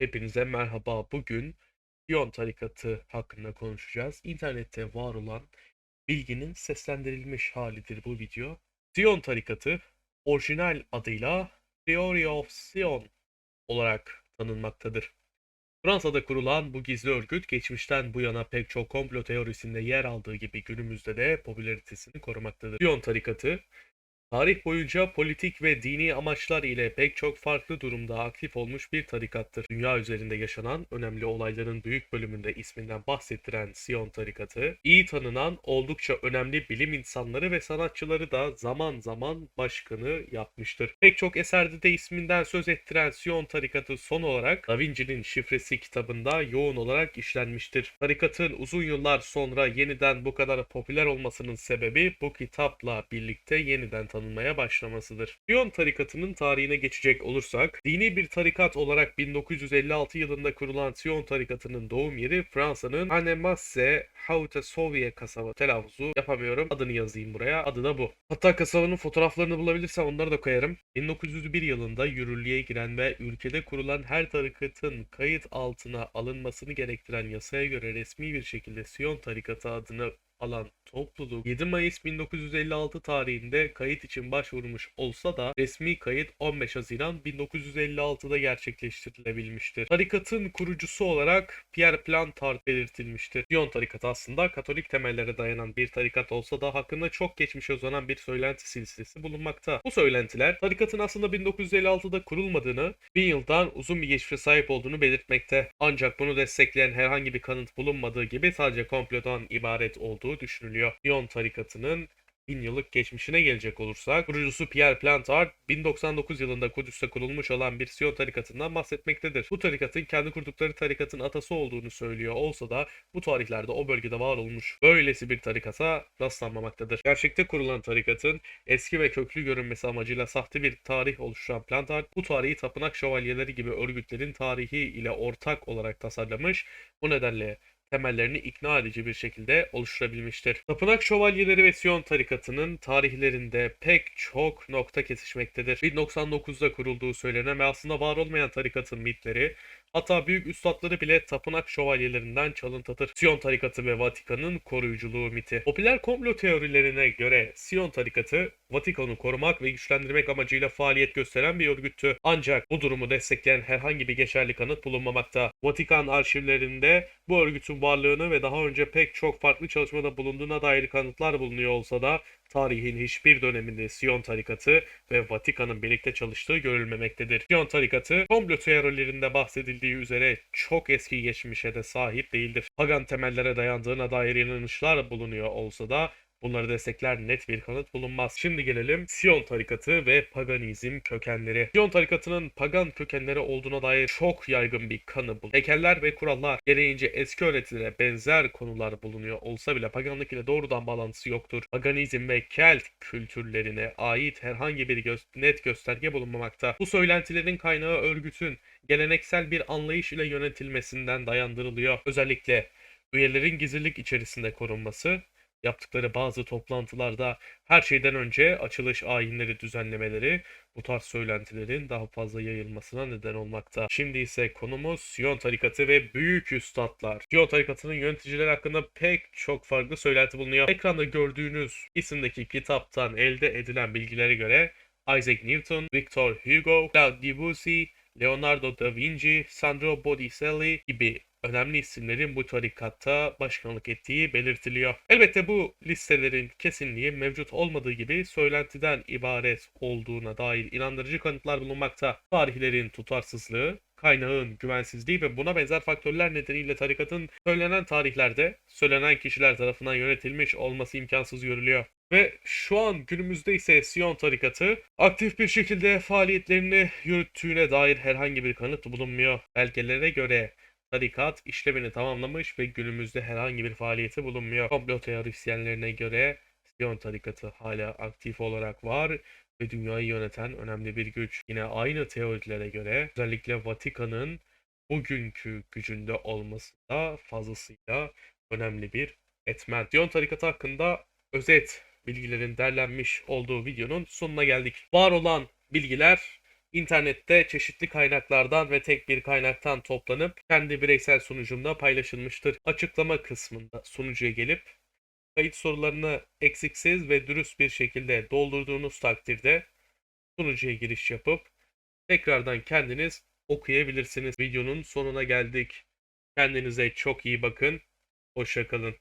Hepinize merhaba. Bugün Siyon tarikatı hakkında konuşacağız. İnternette var olan bilginin seslendirilmiş halidir bu video. Siyon tarikatı orijinal adıyla Theory of Sion olarak tanınmaktadır. Fransa'da kurulan bu gizli örgüt geçmişten bu yana pek çok komplo teorisinde yer aldığı gibi günümüzde de popülaritesini korumaktadır. Siyon tarikatı Tarih boyunca politik ve dini amaçlar ile pek çok farklı durumda aktif olmuş bir tarikattır. Dünya üzerinde yaşanan önemli olayların büyük bölümünde isminden bahsettiren Siyon tarikatı, iyi tanınan oldukça önemli bilim insanları ve sanatçıları da zaman zaman başkanı yapmıştır. Pek çok eserde de isminden söz ettiren Siyon tarikatı son olarak Da Vinci'nin şifresi kitabında yoğun olarak işlenmiştir. Tarikatın uzun yıllar sonra yeniden bu kadar popüler olmasının sebebi bu kitapla birlikte yeniden tanınmıştır tanınmaya başlamasıdır. Siyon tarikatının tarihine geçecek olursak, dini bir tarikat olarak 1956 yılında kurulan Siyon tarikatının doğum yeri Fransa'nın Annemasse Haute-Sauvie kasaba. Telaffuzu yapamıyorum. Adını yazayım buraya. Adı da bu. Hatta kasabanın fotoğraflarını bulabilirsem onları da koyarım. 1901 yılında yürürlüğe giren ve ülkede kurulan her tarikatın kayıt altına alınmasını gerektiren yasaya göre resmi bir şekilde Siyon tarikatı adını alan topluluk 7 Mayıs 1956 tarihinde kayıt için başvurmuş olsa da resmi kayıt 15 Haziran 1956'da gerçekleştirilebilmiştir. Tarikatın kurucusu olarak Pierre Plantard belirtilmiştir. Diyon tarikatı aslında Katolik temellere dayanan bir tarikat olsa da hakkında çok geçmişe uzanan bir söylenti silsilesi bulunmakta. Bu söylentiler tarikatın aslında 1956'da kurulmadığını, bin yıldan uzun bir geçmişe sahip olduğunu belirtmekte. Ancak bunu destekleyen herhangi bir kanıt bulunmadığı gibi sadece komplodan ibaret olduğu düşünülüyor. Diyon tarikatının bin yıllık geçmişine gelecek olursak, kurucusu Pierre Plantard 1099 yılında Kudüs'te kurulmuş olan bir Siyon tarikatından bahsetmektedir. Bu tarikatın kendi kurdukları tarikatın atası olduğunu söylüyor olsa da bu tarihlerde o bölgede var olmuş böylesi bir tarikata rastlanmamaktadır. Gerçekte kurulan tarikatın eski ve köklü görünmesi amacıyla sahte bir tarih oluşturan Plantard, bu tarihi tapınak şövalyeleri gibi örgütlerin tarihi ile ortak olarak tasarlamış. Bu nedenle temellerini ikna edici bir şekilde oluşturabilmiştir. Tapınak Şövalyeleri ve Siyon tarikatının tarihlerinde pek çok nokta kesişmektedir. 1099'da kurulduğu söylenen ve aslında var olmayan tarikatın mitleri Hatta büyük üstadları bile tapınak şövalyelerinden çalıntıdır. Siyon tarikatı ve Vatikan'ın koruyuculuğu miti. Popüler komplo teorilerine göre Siyon tarikatı Vatikan'ı korumak ve güçlendirmek amacıyla faaliyet gösteren bir örgüttü. Ancak bu durumu destekleyen herhangi bir geçerli kanıt bulunmamakta. Vatikan arşivlerinde bu örgütün varlığını ve daha önce pek çok farklı çalışmada bulunduğuna dair kanıtlar bulunuyor olsa da tarihin hiçbir döneminde Siyon tarikatı ve Vatikan'ın birlikte çalıştığı görülmemektedir. Siyon tarikatı komplo teorilerinde bahsedildiği üzere çok eski geçmişe de sahip değildir. Pagan temellere dayandığına dair inanışlar bulunuyor olsa da Bunları destekler net bir kanıt bulunmaz. Şimdi gelelim Siyon tarikatı ve paganizm kökenleri. Siyon tarikatının pagan kökenleri olduğuna dair çok yaygın bir kanı bul. Heykeller ve kurallar gereğince eski öğretilere benzer konular bulunuyor olsa bile paganlık ile doğrudan bağlantısı yoktur. Paganizm ve Kelt kültürlerine ait herhangi bir gö net gösterge bulunmamakta. Bu söylentilerin kaynağı örgütün geleneksel bir anlayış ile yönetilmesinden dayandırılıyor. Özellikle üyelerin gizlilik içerisinde korunması yaptıkları bazı toplantılarda her şeyden önce açılış ayinleri düzenlemeleri bu tarz söylentilerin daha fazla yayılmasına neden olmakta. Şimdi ise konumuz Siyon tarikatı ve büyük üstadlar. Siyon tarikatının yöneticileri hakkında pek çok farklı söylenti bulunuyor. Ekranda gördüğünüz isimdeki kitaptan elde edilen bilgilere göre Isaac Newton, Victor Hugo, Claude Debussy, Leonardo da Vinci, Sandro Botticelli gibi önemli isimlerin bu tarikatta başkanlık ettiği belirtiliyor. Elbette bu listelerin kesinliği mevcut olmadığı gibi söylentiden ibaret olduğuna dair inandırıcı kanıtlar bulunmakta. Tarihlerin tutarsızlığı, kaynağın güvensizliği ve buna benzer faktörler nedeniyle tarikatın söylenen tarihlerde söylenen kişiler tarafından yönetilmiş olması imkansız görülüyor. Ve şu an günümüzde ise Siyon tarikatı aktif bir şekilde faaliyetlerini yürüttüğüne dair herhangi bir kanıt bulunmuyor. Belgelere göre Tarikat işlevini tamamlamış ve günümüzde herhangi bir faaliyeti bulunmuyor. Komplo teorisyenlerine göre Siyon tarikatı hala aktif olarak var ve dünyayı yöneten önemli bir güç. Yine aynı teorilere göre özellikle Vatikan'ın bugünkü gücünde olması da fazlasıyla önemli bir etmen. Siyon tarikatı hakkında özet bilgilerin derlenmiş olduğu videonun sonuna geldik. Var olan bilgiler İnternette çeşitli kaynaklardan ve tek bir kaynaktan toplanıp kendi bireysel sunucumda paylaşılmıştır. Açıklama kısmında sunucuya gelip kayıt sorularını eksiksiz ve dürüst bir şekilde doldurduğunuz takdirde sunucuya giriş yapıp tekrardan kendiniz okuyabilirsiniz. Videonun sonuna geldik. Kendinize çok iyi bakın. Hoşça kalın.